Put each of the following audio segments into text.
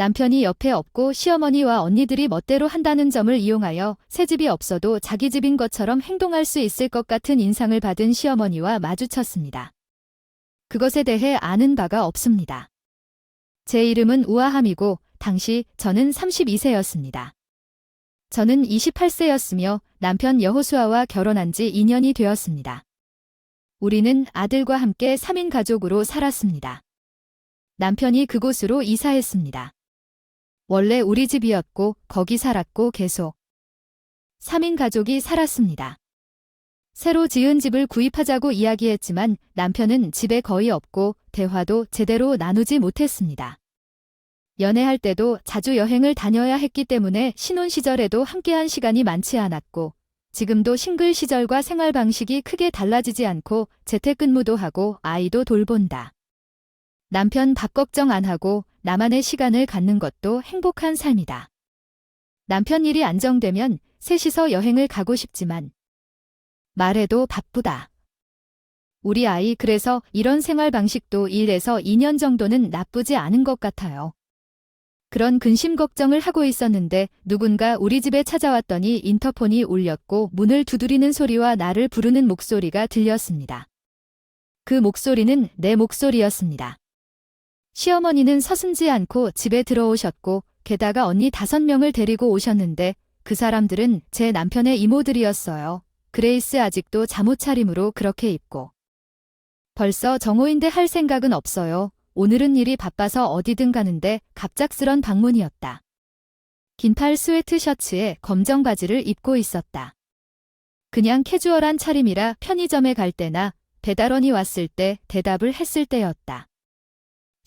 남편이 옆에 없고 시어머니와 언니들이 멋대로 한다는 점을 이용하여 새 집이 없어도 자기 집인 것처럼 행동할 수 있을 것 같은 인상을 받은 시어머니와 마주쳤습니다. 그것에 대해 아는 바가 없습니다. 제 이름은 우아함이고 당시 저는 32세였습니다. 저는 28세였으며 남편 여호수아와 결혼한 지 2년이 되었습니다. 우리는 아들과 함께 3인 가족으로 살았습니다. 남편이 그곳으로 이사했습니다. 원래 우리 집이었고 거기 살았고 계속 3인 가족이 살았습니다. 새로 지은 집을 구입하자고 이야기했지만 남편은 집에 거의 없고 대화도 제대로 나누지 못했습니다. 연애할 때도 자주 여행을 다녀야 했기 때문에 신혼 시절에도 함께한 시간이 많지 않았고 지금도 싱글 시절과 생활 방식이 크게 달라지지 않고 재택근무도 하고 아이도 돌본다. 남편 밥 걱정 안 하고 나만의 시간을 갖는 것도 행복한 삶이다. 남편 일이 안정되면 셋이서 여행을 가고 싶지만 말해도 바쁘다. 우리 아이 그래서 이런 생활 방식도 1에서 2년 정도는 나쁘지 않은 것 같아요. 그런 근심 걱정을 하고 있었는데 누군가 우리 집에 찾아왔더니 인터폰이 울렸고 문을 두드리는 소리와 나를 부르는 목소리가 들렸습니다. 그 목소리는 내 목소리였습니다. 시어머니는 서슴지 않고 집에 들어오셨고 게다가 언니 다섯 명을 데리고 오셨는데 그 사람들은 제 남편의 이모들이었어요. 그레이스 아직도 잠옷 차림으로 그렇게 입고. 벌써 정오인데 할 생각은 없어요. 오늘은 일이 바빠서 어디든 가는데 갑작스런 방문이었다. 긴팔 스웨트 셔츠에 검정 바지를 입고 있었다. 그냥 캐주얼한 차림이라 편의점에 갈 때나 배달원이 왔을 때 대답을 했을 때였다.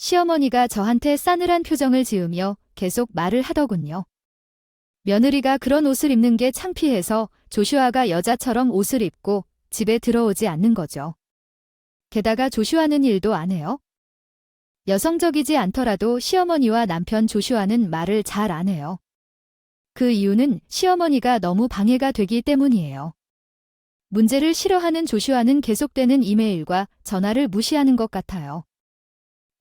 시어머니가 저한테 싸늘한 표정을 지으며 계속 말을 하더군요. 며느리가 그런 옷을 입는 게 창피해서 조슈아가 여자처럼 옷을 입고 집에 들어오지 않는 거죠. 게다가 조슈아는 일도 안 해요. 여성적이지 않더라도 시어머니와 남편 조슈아는 말을 잘 안 해요. 그 이유는 시어머니가 너무 방해가 되기 때문이에요. 문제를 싫어하는 조슈아는 계속되는 이메일과 전화를 무시하는 것 같아요.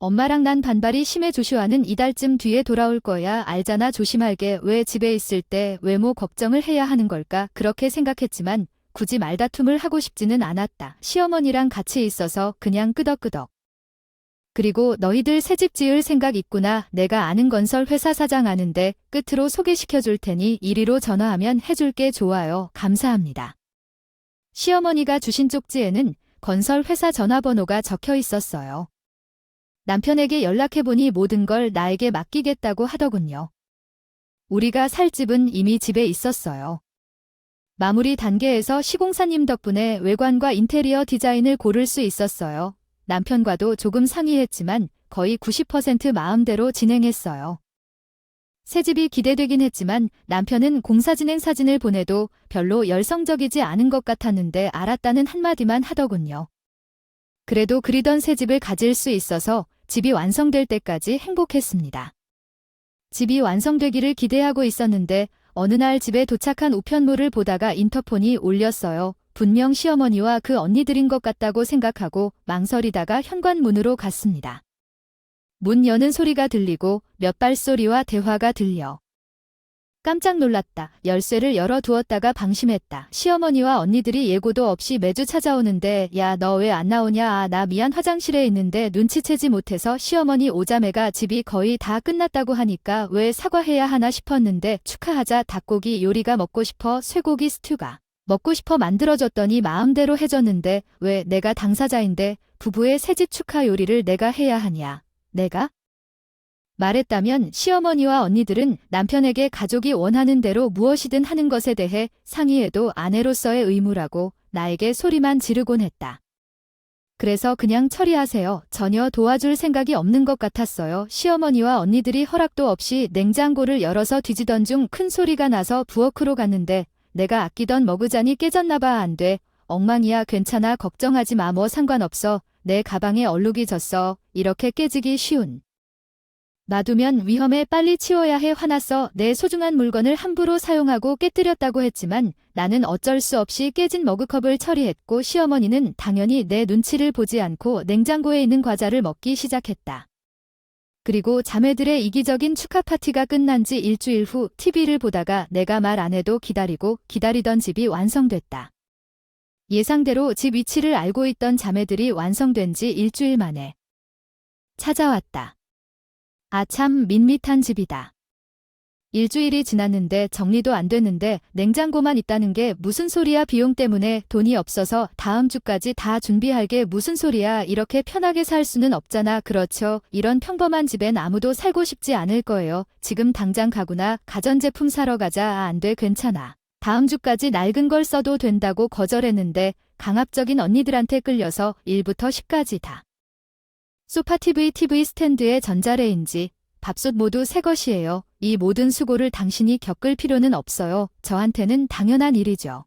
엄마랑 난 반발이 심해 조슈아는 이달쯤 뒤에 돌아올 거야 알잖아 조심할게 왜 집에 있을 때 외모 걱정을 해야 하는 걸까 그렇게 생각했지만 굳이 말다툼을 하고 싶지는 않았다. 시어머니랑 같이 있어서 그냥 끄덕끄덕. 그리고 너희들 새집 지을 생각 있구나. 내가 아는 건설 회사 사장 아는데 끝으로 소개시켜 줄 테니 이리로 전화하면 해줄게 좋아요. 감사합니다. 시어머니가 주신 쪽지에는 건설 회사 전화번호가 적혀 있었어요. 남편에게 연락해보니 모든 걸 나에게 맡기겠다고 하더군요. 우리가 살 집은 이미 집에 있었어요. 마무리 단계에서 시공사님 덕분에 외관과 인테리어 디자인을 고를 수 있었어요. 남편과도 조금 상의했지만 거의 90% 마음대로 진행했어요. 새 집이 기대되긴 했지만 남편은 공사 진행 사진을 보내도 별로 열성적이지 않은 것 같았는데 알았다는 한마디만 하더군요. 그래도 그리던 새 집을 가질 수 있어서 집이 완성될 때까지 행복했습니다. 집이 완성되기를 기대하고 있었는데 어느 날 집에 도착한 우편물을 보다가 인터폰이 울렸어요. 분명 시어머니와 그 언니들인 것 같다고 생각하고 망설이다가 현관문으로 갔습니다. 문 여는 소리가 들리고 몇 발소리와 대화가 들려. 깜짝 놀랐다. 열쇠를 열어두었다가 방심했다. 시어머니와 언니들이 예고도 없이 매주 찾아오는데 야 너 왜 안 나오냐 아, 나 미안 화장실에 있는데 눈치채지 못해서 시어머니 오자매가 집이 거의 다 끝났다고 하니까 왜 사과해야 하나 싶었는데 축하하자 닭고기 요리가 먹고 싶어 쇠고기 스튜가 먹고 싶어 만들어줬더니 마음대로 해줬는데 왜 내가 당사자인데 부부의 새집 축하 요리를 내가 해야 하냐 내가? 말했다면 시어머니와 언니들은 남편에게 가족이 원하는 대로 무엇이든 하는 것에 대해 상의해도 아내로서의 의무라고 나에게 소리만 지르곤 했다. 그래서 그냥 처리하세요. 전혀 도와줄 생각이 없는 것 같았어요. 시어머니와 언니들이 허락도 없이 냉장고를 열어서 뒤지던 중 큰 소리가 나서 부엌으로 갔는데 내가 아끼던 머그잔이 깨졌나봐 안 돼. 엉망이야 괜찮아 걱정하지 마 뭐 상관없어. 내 가방에 얼룩이 졌어. 이렇게 깨지기 쉬운. 놔두면 위험해 빨리 치워야 해 화났어 내 소중한 물건을 함부로 사용하고 깨뜨렸다고 했지만 나는 어쩔 수 없이 깨진 머그컵을 처리했고 시어머니는 당연히 내 눈치를 보지 않고 냉장고에 있는 과자를 먹기 시작했다. 그리고 자매들의 이기적인 축하 파티가 끝난 지 일주일 후 TV를 보다가 내가 말 안 해도 기다리고 기다리던 집이 완성됐다. 예상대로 집 위치를 알고 있던 자매들이 완성된 지 일주일 만에 찾아왔다. 아 참 밋밋한 집이다. 일주일이 지났는데 정리도 안 됐는데 냉장고만 있다는 게 무슨 소리야? 비용 때문에 돈이 없어서 다음 주까지 다 준비할 게 무슨 소리야? 이렇게 편하게 살 수는 없잖아. 그렇죠. 이런 평범한 집엔 아무도 살고 싶지 않을 거예요. 지금 당장 가구나 가전제품 사러 가자. 아, 안 돼. 괜찮아. 다음 주까지 낡은 걸 써도 된다고 거절했는데 강압적인 언니들한테 끌려서 1부터 10까지 다 소파 TV TV 스탠드에 전자레인지 밥솥 모두 새 것이에요. 이 모든 수고를 당신이 겪을 필요는 없어요. 저한테는 당연한 일이죠.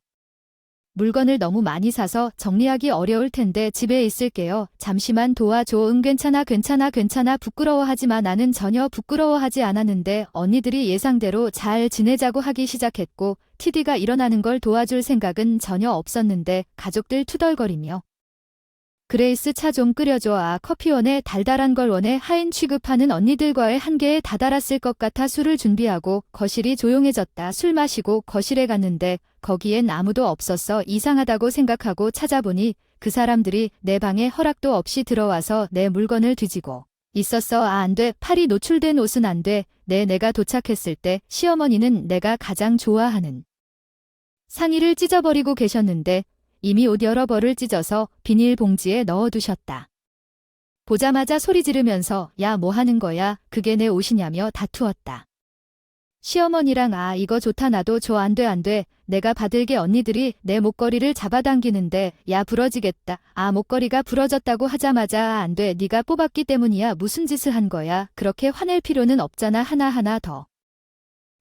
물건을 너무 많이 사서 정리하기 어려울 텐데 집에 있을게요. 잠시만 도와줘. 응 괜찮아 괜찮아 괜찮아 부끄러워하지 마. 나는 전혀 부끄러워하지 않았는데 언니들이 예상대로 잘 지내자고 하기 시작했고 TD가 일어나는 걸 도와줄 생각은 전혀 없었는데 가족들 투덜거리며 그레이스 차 좀 끓여줘. 아, 커피 원해. 달달한 걸 원해. 하인 취급하는 언니들과의 한계에 다다랐을 것 같아 술을 준비하고 거실이 조용해졌다. 술 마시고 거실에 갔는데 거기엔 아무도 없었어. 이상하다고 생각하고 찾아보니 그 사람들이 내 방에 허락도 없이 들어와서 내 물건을 뒤지고 있었어. 아, 안 돼. 팔이 노출된 옷은 안 돼. 내 내가 도착했을 때 시어머니는 내가 가장 좋아하는 상의를 찢어버리고 계셨는데 이미 옷 여러 벌을 찢어서 비닐봉지에 넣어두셨다. 보자마자 소리 지르면서 야 뭐 하는 거야? 그게 내 옷이냐며 다투었다. 시어머니랑 아 이거 좋다. 나도 줘. 안 돼 안 돼. 내가 받을 게. 언니들이 내 목걸이를 잡아당기는데 야 부러지겠다. 아 목걸이가 부러졌다고 하자마자 아, 안 돼. 네가 뽑았기 때문이야. 무슨 짓을 한 거야? 그렇게 화낼 필요는 없잖아. 하나하나 더.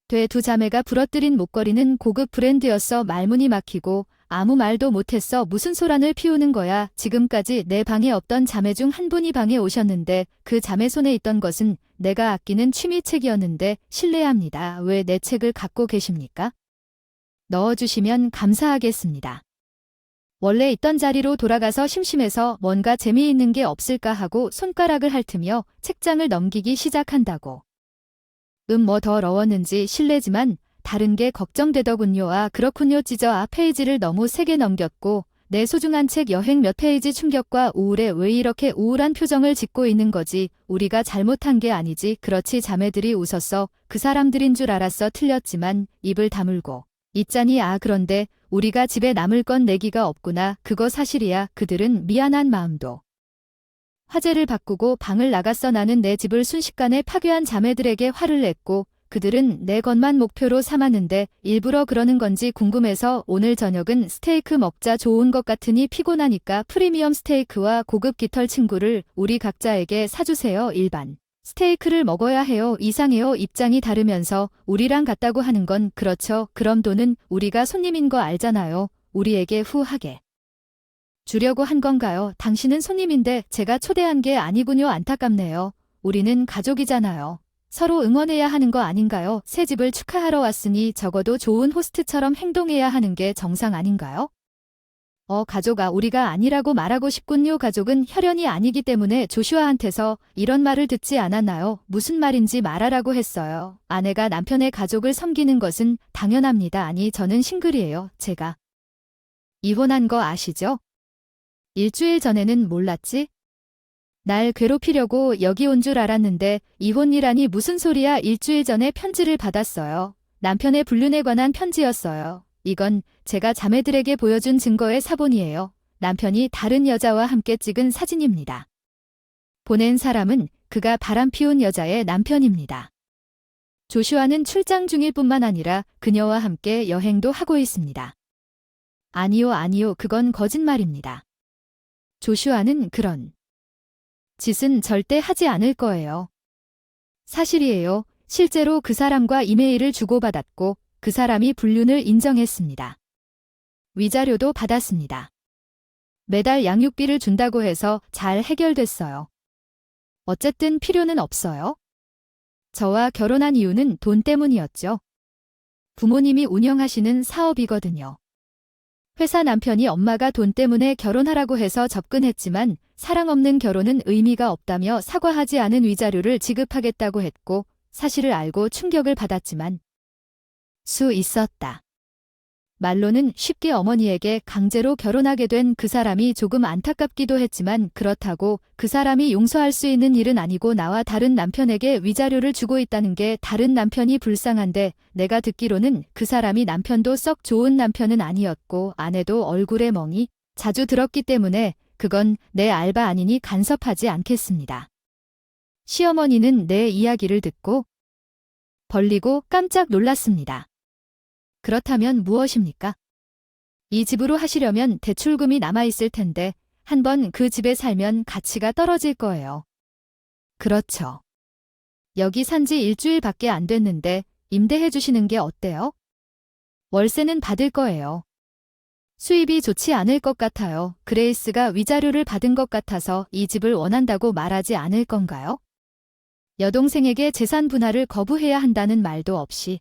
돼 두 자매가 부러뜨린 목걸이는 고급 브랜드였어. 말문이 막히고 아무 말도 못했어 무슨 소란을 피우는 거야 지금까지 내 방에 없던 자매 중 한 분이 방에 오셨는데 그 자매 손에 있던 것은 내가 아끼는 취미책이었는데 실례합니다 왜 내 책을 갖고 계십니까? 넣어주시면 감사하겠습니다. 원래 있던 자리로 돌아가서 심심해서 뭔가 재미있는 게 없을까 하고 손가락을 핥으며 책장을 넘기기 시작한다고. 음 뭐 더 러웠는지 실례지만 다른 게 걱정되더군요. 아, 그렇군요. 찢어 아 페이지를 너무 세게 넘겼고 내 소중한 책 여행 몇 페이지 충격과 우울에 왜 이렇게 우울한 표정을 짓고 있는 거지? 우리가 잘못한 게 아니지. 그렇지 자매들이 웃었어. 그 사람들인 줄 알았어. 틀렸지만 입을 다물고 있자니 아 그런데 우리가 집에 남을 건 내기가 없구나. 그거 사실이야. 그들은 미안한 마음도. 화제를 바꾸고 방을 나갔어 나는 내 집을 순식간에 파괴한 자매들에게 화를 냈고 그들은 내 것만 목표로 삼았는데 일부러 그러는 건지 궁금해서 오늘 저녁은 스테이크 먹자 좋은 것 같으니 피곤하니까 프리미엄 스테이크와 고급 깃털 친구를 우리 각자에게 사주세요 일반. 스테이크를 먹어야 해요. 이상해요. 입장이 다르면서 우리랑 같다고 하는 건 그렇죠. 그럼 돈은 우리가 손님인 거 알잖아요. 우리에게 후하게. 주려고 한 건가요? 당신은 손님인데 제가 초대한 게 아니군요. 안타깝네요. 우리는 가족이잖아요. 서로 응원해야 하는 거 아닌가요? 새 집을 축하하러 왔으니 적어도 좋은 호스트처럼 행동해야 하는 게 정상 아닌가요? 어, 가족아, 우리가 아니라고 말하고 싶군요. 가족은 혈연이 아니기 때문에 조슈아한테서 이런 말을 듣지 않았나요? 무슨 말인지 말하라고 했어요. 아내가 남편의 가족을 섬기는 것은 당연합니다. 아니, 저는 싱글이에요. 제가. 이혼한 거 아시죠? 일주일 전에는 몰랐지? 날 괴롭히려고 여기 온 줄 알았는데 이혼이라니 무슨 소리야 일주일 전에 편지를 받았어요. 남편의 불륜에 관한 편지였어요. 이건 제가 자매들에게 보여준 증거의 사본이에요. 남편이 다른 여자와 함께 찍은 사진입니다. 보낸 사람은 그가 바람 피운 여자의 남편입니다. 조슈아는 출장 중일 뿐만 아니라 그녀와 함께 여행도 하고 있습니다. 아니요, 아니요, 그건 거짓말입니다. 조슈아는 그런 짓은 절대 하지 않을 거예요. 사실이에요. 실제로 그 사람과 이메일을 주고받았고 그 사람이 불륜을 인정했습니다. 위자료도 받았습니다. 매달 양육비를 준다고 해서 잘 해결됐어요. 어쨌든 필요는 없어요. 저와 결혼한 이유는 돈 때문이었죠. 부모님이 운영하시는 사업이거든요. 회사 남편이 엄마가 돈 때문에 결혼하라고 해서 접근했지만 사랑 없는 결혼은 의미가 없다며 사과하지 않은 위자료를 지급하겠다고 했고 사실을 알고 충격을 받았지만 수 있었다. 말로는 쉽게 어머니에게 강제로 결혼하게 된 그 사람이 조금 안타깝기도 했지만 그렇다고 그 사람이 용서할 수 있는 일은 아니고 나와 다른 남편에게 위자료를 주고 있다는 게 다른 남편이 불쌍한데 내가 듣기로는 그 사람이 남편도 썩 좋은 남편은 아니었고 아내도 얼굴에 멍이 자주 들었기 때문에 그건 내 알바 아니니 간섭하지 않겠습니다. 시어머니는 내 이야기를 듣고 벌리고 깜짝 놀랐습니다. 그렇다면 무엇입니까? 이 집으로 하시려면 대출금이 남아있을 텐데 한번 그 집에 살면 가치가 떨어질 거예요. 그렇죠. 여기 산 지 일주일밖에 안 됐는데 임대해 주시는 게 어때요? 월세는 받을 거예요. 수입이 좋지 않을 것 같아요. 그레이스가 위자료를 받은 것 같아서 이 집을 원한다고 말하지 않을 건가요? 여동생에게 재산 분할을 거부해야 한다는 말도 없이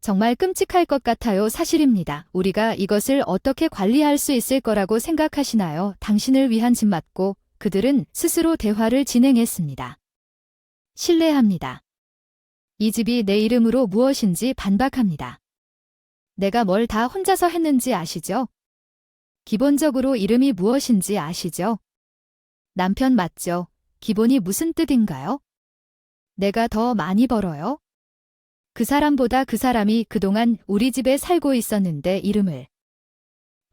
정말 끔찍할 것 같아요. 사실입니다. 우리가 이것을 어떻게 관리할 수 있을 거라고 생각하시나요? 당신을 위한 집 맞고 그들은 스스로 대화를 진행했습니다. 신뢰합니다. 이 집이 내 이름으로 무엇인지 반박합니다. 내가 뭘 다 혼자서 했는지 아시죠? 기본적으로 이름이 무엇인지 아시죠? 남편 맞죠? 기본이 무슨 뜻인가요? 내가 더 많이 벌어요? 그 사람보다 그 사람이 그동안 우리 집에 살고 있었는데 이름을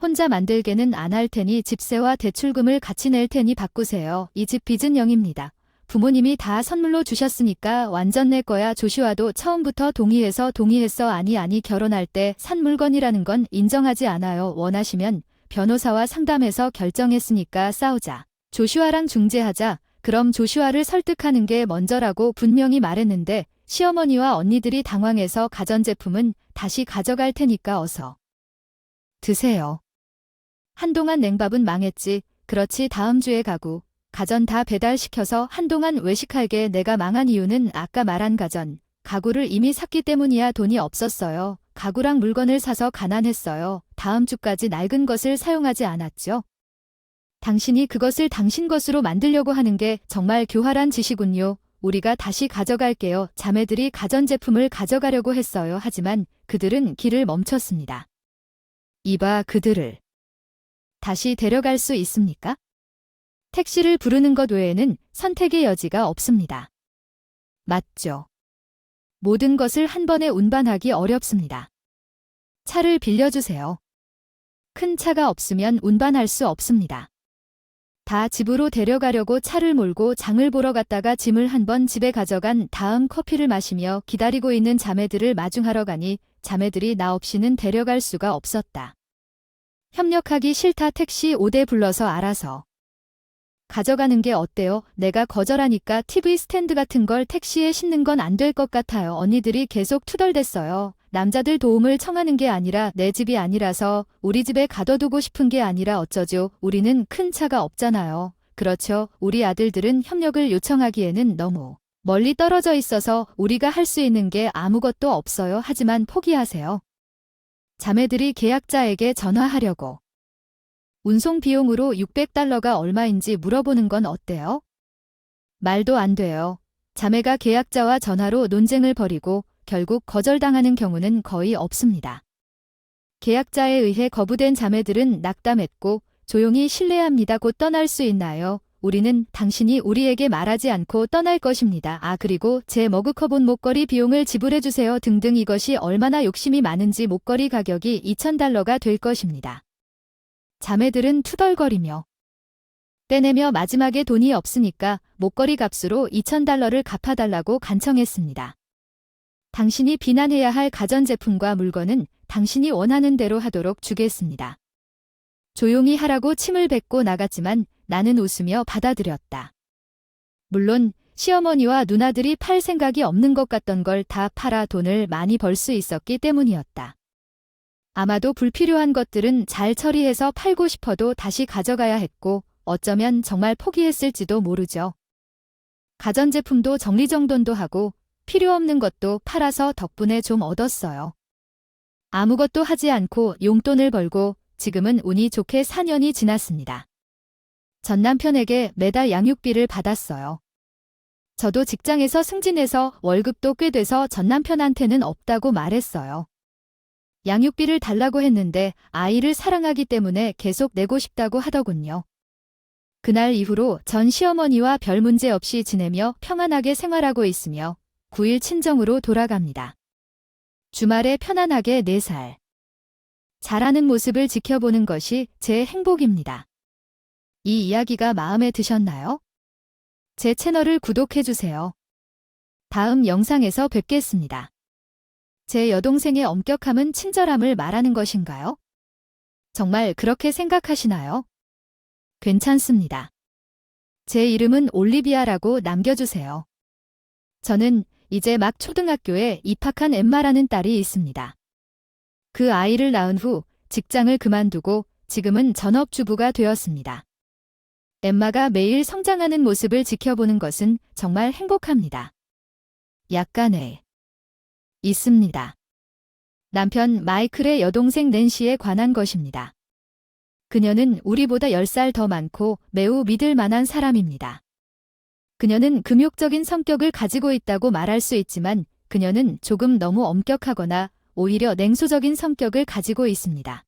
혼자 만들게는 안 할 테니 집세와 대출금을 같이 낼 테니 바꾸세요. 이 집 빚은 0입니다. 부모님이 다 선물로 주셨으니까 완전 내 거야. 조슈아도 처음부터 동의해서 동의했어. 아니 아니 결혼할 때 산 물건이라는 건 인정하지 않아요. 원하시면 변호사와 상담해서 결정했으니까 싸우자. 조슈아랑 중재하자. 그럼 조슈아를 설득하는 게 먼저라고 분명히 말했는데 시어머니와 언니들이 당황해서 가전제품은 다시 가져갈 테니까 어서 드세요. 한동안 냉밥은 망했지. 그렇지 다음 주에 가구. 가전 다 배달시켜서 한동안 외식할게 내가 망한 이유는 아까 말한 가전. 가구를 이미 샀기 때문이야 돈이 없었어요. 가구랑 물건을 사서 가난했어요. 다음 주까지 낡은 것을 사용하지 않았죠. 당신이 그것을 당신 것으로 만들려고 하는 게 정말 교활한 짓이군요. 우리가 다시 가져갈게요. 자매들이 가전제품을 가져가려고 했어요. 하지만 그들은 길을 멈췄습니다. 이봐 그들을 다시 데려갈 수 있습니까? 택시를 부르는 것 외에는 선택의 여지가 없습니다. 맞죠. 모든 것을 한 번에 운반하기 어렵습니다. 차를 빌려주세요. 큰 차가 없으면 운반할 수 없습니다. 다 집으로 데려가려고 차를 몰고 장을 보러 갔다가 짐을 한 번 집에 가져간 다음 커피를 마시며 기다리고 있는 자매들을 마중하러 가니 자매들이 나 없이는 데려갈 수가 없었다. 협력하기 싫다 택시 5대 불러서 알아서. 가져가는 게 어때요? 내가 거절하니까 TV 스탠드 같은 걸 택시에 싣는 건 안 될 것 같아요. 언니들이 계속 투덜댔어요. 남자들 도움을 청하는 게 아니라 내 집이 아니라서 우리 집에 가둬두고 싶은 게 아니라 어쩌죠. 우리는 큰 차가 없잖아요. 그렇죠. 우리 아들들은 협력을 요청하기에는 너무 멀리 떨어져 있어서 우리가 할 수 있는 게 아무것도 없어요. 하지만 포기하세요. 자매들이 계약자에게 전화하려고. 운송 비용으로 600달러가 얼마인지 물어보는 건 어때요? 말도 안 돼요. 자매가 계약자와 전화로 논쟁을 벌이고 결국 거절당하는 경우는 거의 없습니다. 계약자에 의해 거부된 자매들은 낙담했고 조용히 신뢰합니다. 곧 떠날 수 있나요? 우리는 당신이 우리에게 말하지 않고 떠날 것입니다. 아, 그리고 제 머그컵 온 목걸이 비용을 지불해주세요. 등등 이것이 얼마나 욕심이 많은지 목걸이 가격이 2,000달러가 될 것입니다. 자매들은 투덜거리며 떼내며 마지막에 돈이 없으니까 목걸이 값으로 2,000달러를 갚아달라고 간청했습니다. 당신이 비난해야 할 가전제품과 물건은 당신이 원하는 대로 하도록 주겠습니다. 조용히 하라고 침을 뱉고 나갔지만 나는 웃으며 받아들였다. 물론 시어머니와 누나들이 팔 생각이 없는 것 같던 걸 다 팔아 돈을 많이 벌 수 있었기 때문이었다. 아마도 불필요한 것들은 잘 처리해서 팔고 싶어도 다시 가져가야 했고 어쩌면 정말 포기했을지도 모르죠. 가전제품도 정리정돈도 하고 필요 없는 것도 팔아서 덕분에 좀 얻었어요. 아무것도 하지 않고 용돈을 벌고 지금은 운이 좋게 4년이 지났습니다. 전 남편에게 매달 양육비를 받았어요. 저도 직장에서 승진해서 월급도 꽤 돼서 전 남편한테는 없다고 말했어요. 양육비를 달라고 했는데 아이를 사랑하기 때문에 계속 내고 싶다고 하더군요. 그날 이후로 전 시어머니와 별 문제 없이 지내며 평안하게 생활하고 있으며 9일 친정으로 돌아갑니다. 주말에 편안하게 4살. 잘하는 모습을 지켜보는 것이 제 행복입니다. 이 이야기가 마음에 드셨나요? 제 채널을 구독해주세요. 다음 영상에서 뵙겠습니다. 제 여동생의 엄격함은 친절함을 말하는 것인가요? 정말 그렇게 생각하시나요? 괜찮습니다. 제 이름은 올리비아라고 남겨주세요. 저는 이제 막 초등학교에 입학한 엠마라는 딸이 있습니다. 그 아이를 낳은 후 직장을 그만두고 지금은 전업주부가 되었습니다. 엠마가 매일 성장하는 모습을 지켜보는 것은 정말 행복합니다. 약간의 있습니다. 남편 마이클의 여동생 낸시에 관한 것입니다. 그녀는 우리보다 10살 더 많고 매우 믿을 만한 사람입니다. 그녀는 금욕적인 성격을 가지고 있다고 말할 수 있지만 그녀는 조금 너무 엄격하거나 오히려 냉소적인 성격을 가지고 있습니다.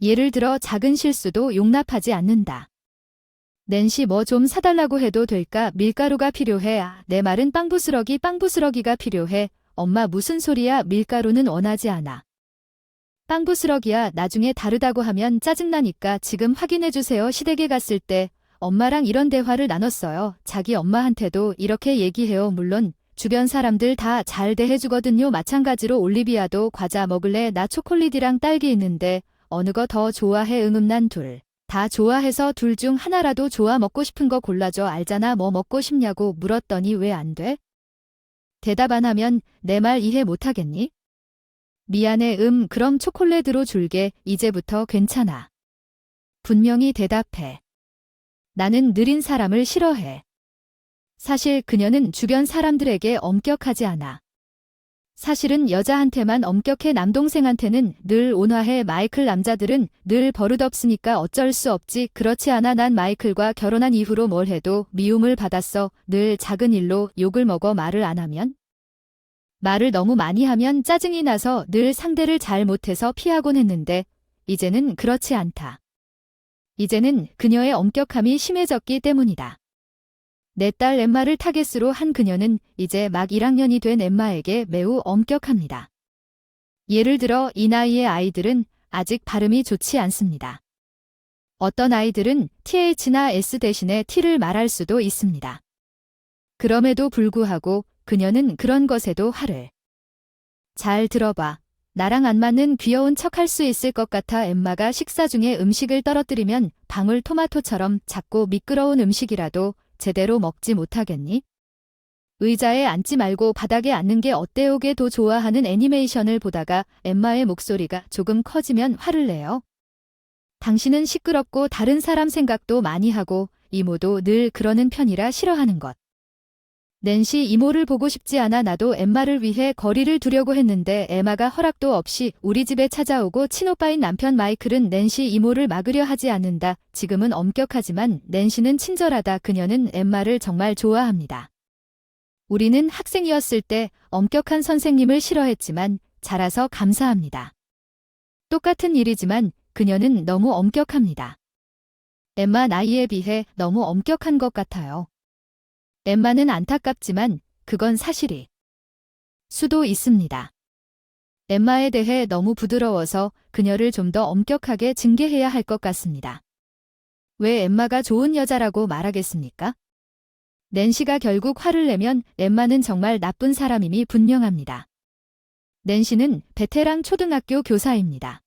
예를 들어 작은 실수도 용납하지 않는다. 낸시 뭐 좀 사달라고 해도 될까? 밀가루가 필요해. 아, 내 말은 빵부스러기 빵부스러기가 필요해. 엄마 무슨 소리야? 밀가루는 원하지 않아. 빵부스러기야 나중에 다르다고 하면 짜증나니까 지금 확인해주세요. 시댁에 갔을 때 엄마랑 이런 대화를 나눴어요. 자기 엄마한테도 이렇게 얘기해요. 물론 주변 사람들 다 잘 대해주거든요. 마찬가지로 올리비아도 과자 먹을래? 나 초콜릿이랑 딸기 있는데 어느 거 더 좋아해? 응음 난 둘. 다 좋아해서 둘 중 하나라도 좋아 먹고 싶은 거 골라줘. 알잖아. 뭐 먹고 싶냐고 물었더니 왜 안 돼? 대답 안 하면 내 말 이해 못하겠니? 미안해. 음, 그럼 초콜릿으로 줄게. 이제부터 괜찮아. 분명히 대답해. 나는 느린 사람을 싫어해. 사실 그녀는 주변 사람들에게 엄격하지 않아. 사실은 여자한테만 엄격해 남동생한테는 늘 온화해 마이클 남자들은 늘 버릇없으니까 어쩔 수 없지 그렇지 않아 난 마이클과 결혼한 이후로 뭘 해도 미움을 받았어 늘 작은 일로 욕을 먹어 말을 안 하면 말을 너무 많이 하면 짜증이 나서 늘 상대를 잘 못해서 피하곤 했는데 이제는 그렇지 않다. 이제는 그녀의 엄격함이 심해졌기 때문이다. 내 딸 엠마를 타겟으로 한 그녀는 이제 막 1학년이 된 엠마에게 매우 엄격합니다. 예를 들어 이 나이의 아이들은 아직 발음이 좋지 않습니다. 어떤 아이들은 TH나 S 대신에 T를 말할 수도 있습니다. 그럼에도 불구하고 그녀는 그런 것에도 화를. 잘 들어봐. 나랑 안 맞는 귀여운 척할 수 있을 것 같아 엠마가 식사 중에 음식을 떨어뜨리면 방울 토마토처럼 작고 미끄러운 음식이라도 제대로 먹지 못하겠니? 의자에 앉지 말고 바닥에 앉는 게 어때요게 더 좋아하는 애니메이션을 보다가 엠마의 목소리가 조금 커지면 화를 내요. 당신은 시끄럽고 다른 사람 생각도 많이 하고 이모도 늘 그러는 편이라 싫어하는 것. 낸시 이모를 보고 싶지 않아 나도 엠마를 위해 거리를 두려고 했는데 에마가 허락도 없이 우리 집에 찾아오고 친오빠인 남편 마이클은 낸시 이모를 막으려 하지 않는다. 지금은 엄격하지만 낸시는 친절하다. 그녀는 엠마를 정말 좋아합니다. 우리는 학생이었을 때 엄격한 선생님을 싫어했지만 자라서 감사합니다. 똑같은 일이지만 그녀는 너무 엄격합니다. 엠마 나이에 비해 너무 엄격한 것 같아요. 엠마는 안타깝지만 그건 사실이 수도 있습니다. 엠마에 대해 너무 부드러워서 그녀를 좀 더 엄격하게 징계해야 할 것 같습니다. 왜 엠마가 좋은 여자라고 말하겠습니까? 낸시가 결국 화를 내면 엠마는 정말 나쁜 사람임이 분명합니다. 낸시는 베테랑 초등학교 교사입니다.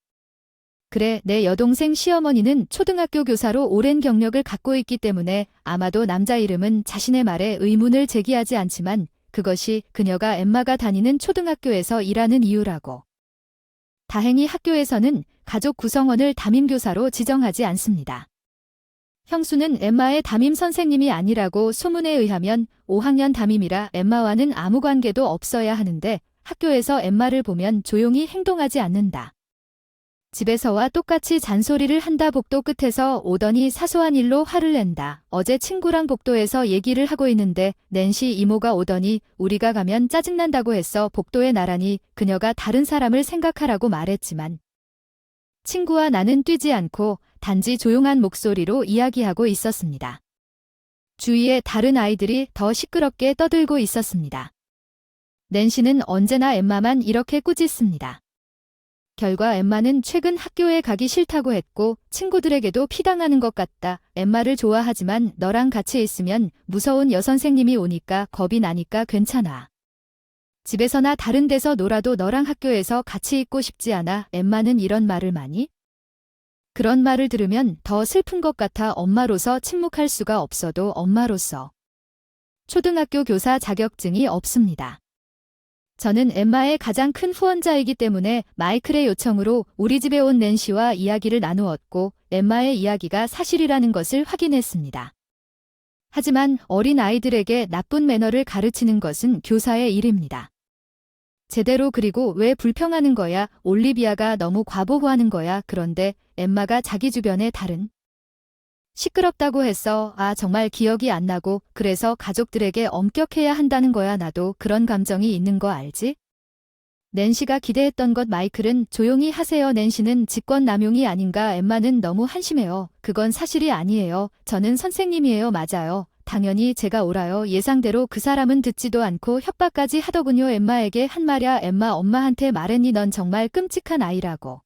그래, 내 여동생 시어머니는 초등학교 교사로 오랜 경력을 갖고 있기 때문에 아마도 남자 이름은 자신의 말에 의문을 제기하지 않지만 그것이 그녀가 엠마가 다니는 초등학교에서 일하는 이유라고. 다행히 학교에서는 가족 구성원을 담임교사로 지정하지 않습니다. 형수는 엠마의 담임 선생님이 아니라고 소문에 의하면 5학년 담임이라 엠마와는 아무 관계도 없어야 하는데 학교에서 엠마를 보면 조용히 행동하지 않는다. 집에서와 똑같이 잔소리를 한다 복도 끝에서 오더니 사소한 일로 화를 낸다. 어제 친구랑 복도에서 얘기를 하고 있는데 낸시 이모가 오더니 우리가 가면 짜증난다고 했어 복도에 나란히 그녀가 다른 사람을 생각하라고 말했지만 친구와 나는 뛰지 않고 단지 조용한 목소리로 이야기하고 있었습니다. 주위에 다른 아이들이 더 시끄럽게 떠들고 있었습니다. 낸시는 언제나 엠마만 이렇게 꾸짖습니다. 결과 엠마는 최근 학교에 가기 싫다고 했고 친구들에게도 피당하는 것 같다. 엠마를 좋아하지만 너랑 같이 있으면 무서운 여선생님이 오니까 겁이 나니까 괜찮아. 집에서나 다른 데서 놀아도 너랑 학교에서 같이 있고 싶지 않아. 엠마는 이런 말을 많이 그런 말을 들으면 더 슬픈 것 같아 엄마로서 침묵할 수가 없어도 엄마로서 초등학교 교사 자격증이 없습니다. 저는 엠마의 가장 큰 후원자이기 때문에 마이클의 요청으로 우리 집에 온 낸시와 이야기를 나누었고 엠마의 이야기가 사실이라는 것을 확인했습니다. 하지만 어린 아이들에게 나쁜 매너를 가르치는 것은 교사의 일입니다. 제대로 그리고 왜 불평하는 거야? 올리비아가 너무 과보호하는 거야. 그런데 엠마가 자기 주변에 다른 시끄럽다고 했어. 아, 정말 기억이 안 나고, 그래서 가족들에게 엄격해야 한다는 거야. 나도 그런 감정이 있는 거 알지? 낸시가 기대했던 것 마이클은 조용히 하세요. 낸시는 직권 남용이 아닌가. 엠마는 너무 한심해요. 그건 사실이 아니에요. 저는 선생님이에요. 맞아요. 당연히 제가 옳아요. 예상대로 그 사람은 듣지도 않고 협박까지 하더군요. 엠마에게 한 말야 엠마 엄마한테 말했니 넌 정말 끔찍한 아이라고.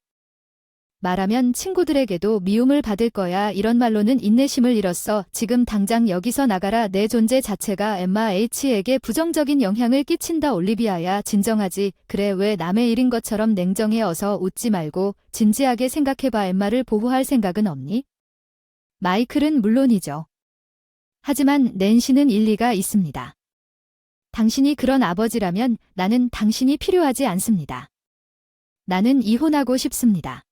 말하면 친구들에게도 미움을 받을 거야. 이런 말로는 인내심을 잃었어. 지금 당장 여기서 나가라. 내 존재 자체가 엠마 H에게 부정적인 영향을 끼친다. 올리비아야. 진정하지. 그래 왜 남의 일인 것처럼 냉정해 어서 웃지 말고 진지하게 생각해봐. 엠마를 보호할 생각은 없니? 마이클은 물론이죠. 하지만 낸시는 일리가 있습니다. 당신이 그런 아버지라면 나는 당신이 필요하지 않습니다. 나는 이혼하고 싶습니다.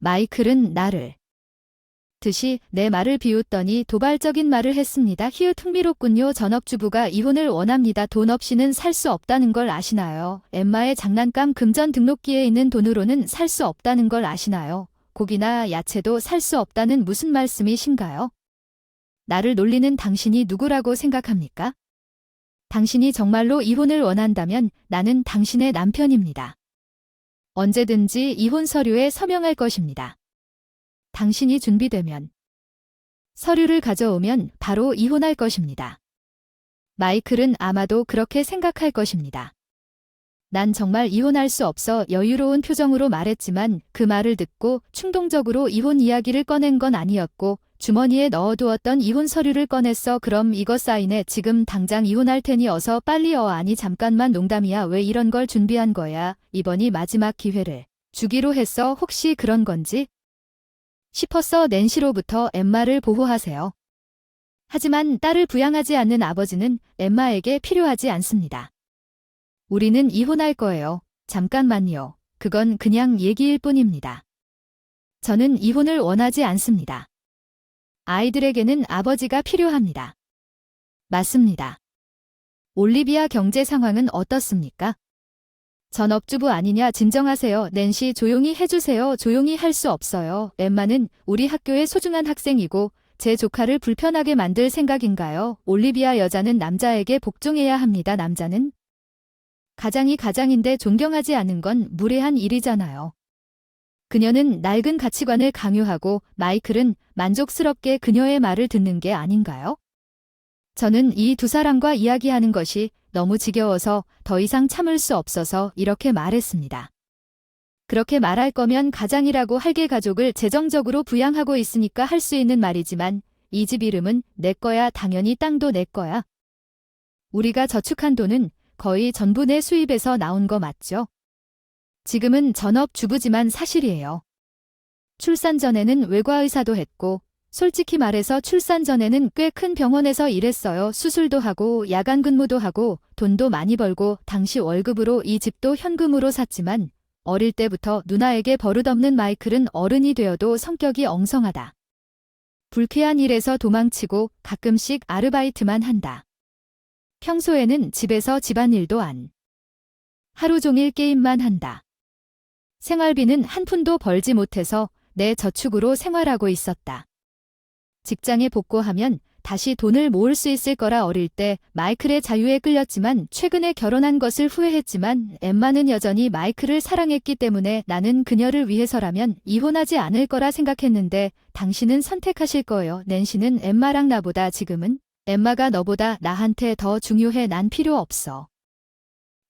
마이클은 나를 듯이 내 말을 비웃더니 도발적인 말을 했습니다. 히읗 흥미롭군요. 전업주부가 이혼을 원합니다. 돈 없이는 살 수 없다는 걸 아시나요? 엠마의 장난감 금전 등록기에 있는 돈으로는 살 수 없다는 걸 아시나요? 고기나 야채도 살 수 없다는 무슨 말씀이신가요? 나를 놀리는 당신이 누구라고 생각합니까? 당신이 정말로 이혼을 원한다면 나는 당신의 남편입니다. 언제든지 이혼 서류에 서명할 것입니다. 당신이 준비되면 서류를 가져오면 바로 이혼할 것입니다. 마이클은 아마도 그렇게 생각할 것입니다. 난 정말 이혼할 수 없어 여유로운 표정으로 말했지만 그 말을 듣고 충동적으로 이혼 이야기를 꺼낸 건 아니었고 주머니에 넣어두었던 이혼 서류를 꺼냈어. 그럼 이거 사인해. 지금 당장 이혼할 테니 어서 빨리 어. 아니 잠깐만 농담이야. 왜 이런 걸 준비한 거야? 이번이 마지막 기회를 주기로 했어. 혹시 그런 건지? 싶었어. 낸시로부터 엠마를 보호하세요. 하지만 딸을 부양하지 않는 아버지는 엠마에게 필요하지 않습니다. 우리는 이혼할 거예요. 잠깐만요. 그건 그냥 얘기일 뿐입니다. 저는 이혼을 원하지 않습니다. 아이들에게는 아버지가 필요합니다. 맞습니다. 올리비아 경제 상황은 어떻습니까? 전업주부 아니냐 진정하세요. 낸시 조용히 해주세요. 조용히 할 수 없어요. 엠마는 우리 학교의 소중한 학생이고 제 조카를 불편하게 만들 생각인가요? 올리비아 여자는 남자에게 복종해야 합니다. 남자는 가장이 가장인데 존경하지 않은 건 무례한 일이잖아요. 그녀는 낡은 가치관을 강요하고 마이클은 만족스럽게 그녀의 말을 듣는 게 아닌가요? 저는 이 두 사람과 이야기하는 것이 너무 지겨워서 더 이상 참을 수 없어서 이렇게 말했습니다. 그렇게 말할 거면 가장이라고 할게 가족을 재정적으로 부양하고 있으니까 할 수 있는 말이지만 이 집 이름은 내 거야 당연히 땅도 내 거야. 우리가 저축한 돈은 거의 전부 내 수입에서 나온 거 맞죠? 지금은 전업 주부지만 사실이에요. 출산 전에는 외과의사도 했고, 솔직히 말해서 출산 전에는 꽤 큰 병원에서 일했어요. 수술도 하고, 야간 근무도 하고, 돈도 많이 벌고, 당시 월급으로 이 집도 현금으로 샀지만, 어릴 때부터 누나에게 버릇없는 마이클은 어른이 되어도 성격이 엉성하다. 불쾌한 일에서 도망치고 가끔씩 아르바이트만 한다. 평소에는 집에서 집안일도 안. 하루 종일 게임만 한다. 생활비는 한 푼도 벌지 못해서 내 저축으로 생활하고 있었다. 직장에 복고하면 다시 돈을 모을 수 있을 거라 어릴 때 마이클의 자유에 끌렸지만 최근에 결혼한 것을 후회했지만 엠마는 여전히 마이클을 사랑했기 때문에 나는 그녀를 위해서라면 이혼하지 않을 거라 생각했는데 당신은 선택하실 거예요. 낸시는 엠마랑 나보다 지금은 엠마가 너보다 나한테 더 중요해 난 필요 없어.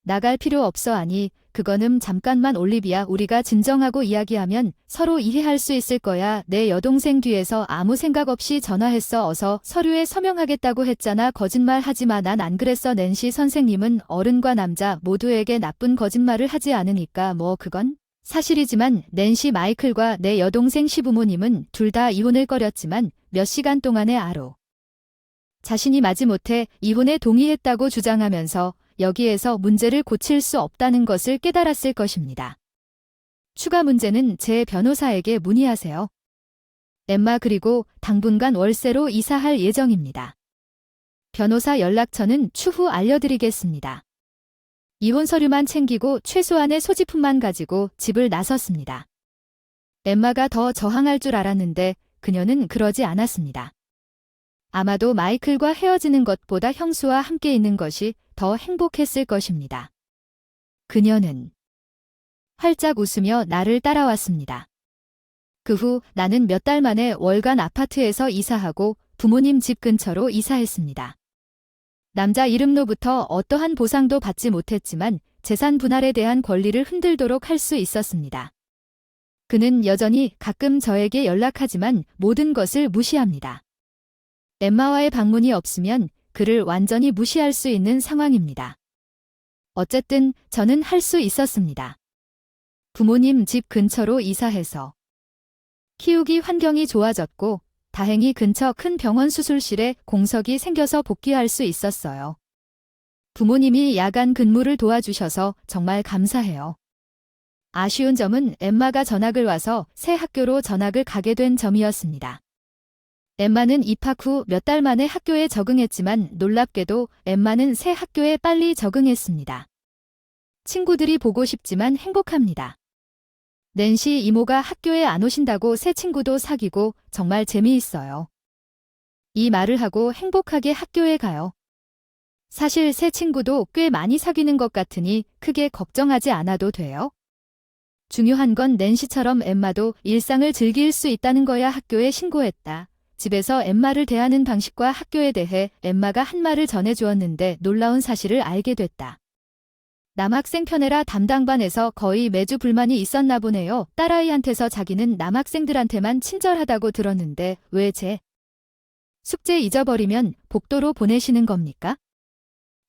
나갈 필요 없어 아니 그거는 잠깐만 올리비아 우리가 진정하고 이야기하면 서로 이해할 수 있을 거야. 내 여동생 뒤에서 아무 생각 없이 전화했어. 어서 서류에 서명하겠다고 했잖아. 거짓말 하지 마. 난 안 그랬어. 낸시 선생님은 어른과 남자 모두에게 나쁜 거짓말을 하지 않으니까 뭐 그건 사실이지만 낸시 마이클과 내 여동생 시부모님은 둘 다 이혼을 꺼렸지만 몇 시간 동안의 아로 자신이 마지못해 이혼에 동의했다고 주장하면서 여기에서 문제를 고칠 수 없다는 것을 깨달았을 것입니다. 추가 문제는 제 변호사에게 문의하세요. 엠마 그리고 당분간 월세로 이사할 예정입니다. 변호사 연락처는 추후 알려드리겠습니다. 이혼 서류만 챙기고 최소한의 소지품만 가지고 집을 나섰습니다. 엠마가 더 저항할 줄 알았는데 그녀는 그러지 않았습니다. 아마도 마이클과 헤어지는 것보다 형수와 함께 있는 것이 더 행복했을 것입니다. 그녀는 활짝 웃으며 나를 따라왔습니다. 그 후 나는 몇 달 만에 월간 아파트에서 이사하고 부모님 집 근처로 이사했습니다. 남자 이름로부터 어떠한 보상도 받지 못했지만 재산 분할에 대한 권리를 흔들도록 할 수 있었습니다. 그는 여전히 가끔 저에게 연락하지만 모든 것을 무시합니다. 엠마와의 방문이 없으면 그를 완전히 무시할 수 있는 상황입니다. 어쨌든 저는 할 수 있었습니다. 부모님 집 근처로 이사해서 키우기 환경이 좋아졌고 다행히 근처 큰 병원 수술실에 공석이 생겨서 복귀할 수 있었어요. 부모님이 야간 근무를 도와주셔서 정말 감사해요. 아쉬운 점은 엠마가 전학을 와서 새 학교로 전학을 가게 된 점이었습니다. 엠마는 입학 후 몇 달 만에 학교에 적응했지만 놀랍게도 엠마는 새 학교에 빨리 적응했습니다. 친구들이 보고 싶지만 행복합니다. 낸시 이모가 학교에 안 오신다고 새 친구도 사귀고 정말 재미있어요. 이 말을 하고 행복하게 학교에 가요. 사실 새 친구도 꽤 많이 사귀는 것 같으니 크게 걱정하지 않아도 돼요. 중요한 건 낸시처럼 엠마도 일상을 즐길 수 있다는 거야 학교에 신고했다. 집에서 엠마를 대하는 방식과 학교에 대해 엠마가 한 말을 전해주었는데 놀라운 사실을 알게 됐다. 남학생 편애라 담당반에서 거의 매주 불만이 있었나 보네요. 딸아이한테서 자기는 남학생들한테만 친절하다고 들었는데 왜 제 숙제 잊어버리면 복도로 보내시는 겁니까?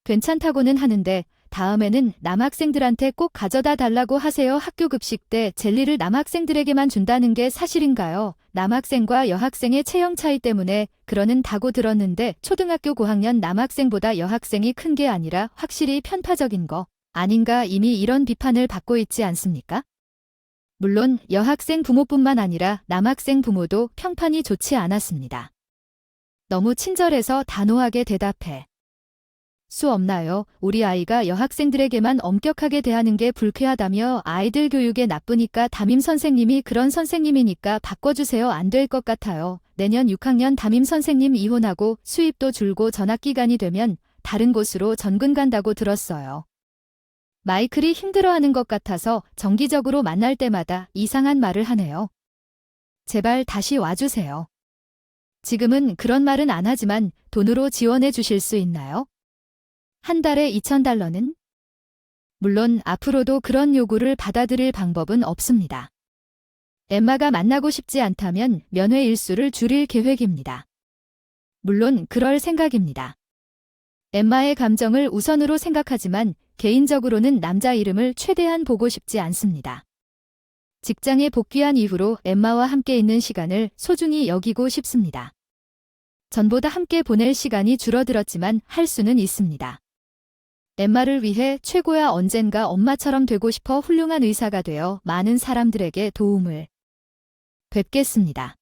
괜찮다고는 하는데 다음에는 남학생들한테 꼭 가져다 달라고 하세요. 학교 급식 때 젤리를 남학생들에게만 준다는 게 사실인가요? 남학생과 여학생의 체형 차이 때문에 그러는 다고 들었는데 초등학교 고학년 남학생보다 여학생이 큰 게 아니라 확실히 편파적인 거 아닌가 이미 이런 비판을 받고 있지 않습니까? 물론 여학생 부모뿐만 아니라 남학생 부모도 평판이 좋지 않았습니다. 너무 친절해서 단호하게 대답해. 수 없나요? 우리 아이가 여학생들에게만 엄격하게 대하는 게 불쾌하다며 아이들 교육에 나쁘니까 담임 선생님이 그런 선생님이니까 바꿔주세요. 안 될 것 같아요. 내년 6학년 담임 선생님 이혼하고 수입도 줄고 전학 기간이 되면 다른 곳으로 전근 간다고 들었어요. 마이클이 힘들어하는 것 같아서 정기적으로 만날 때마다 이상한 말을 하네요. 제발 다시 와주세요. 지금은 그런 말은 안 하지만 돈으로 지원해 주실 수 있나요? 한 달에 2,000달러는? 물론 앞으로도 그런 요구를 받아들일 방법은 없습니다. 엠마가 만나고 싶지 않다면 면회 일수를 줄일 계획입니다. 물론 그럴 생각입니다. 엠마의 감정을 우선으로 생각하지만 개인적으로는 남자 이름을 최대한 보고 싶지 않습니다. 직장에 복귀한 이후로 엠마와 함께 있는 시간을 소중히 여기고 싶습니다. 전보다 함께 보낼 시간이 줄어들었지만 할 수는 있습니다. 엠마를 위해 최고야 언젠가 엄마처럼 되고 싶어 훌륭한 의사가 되어 많은 사람들에게 도움을 뵙겠습니다.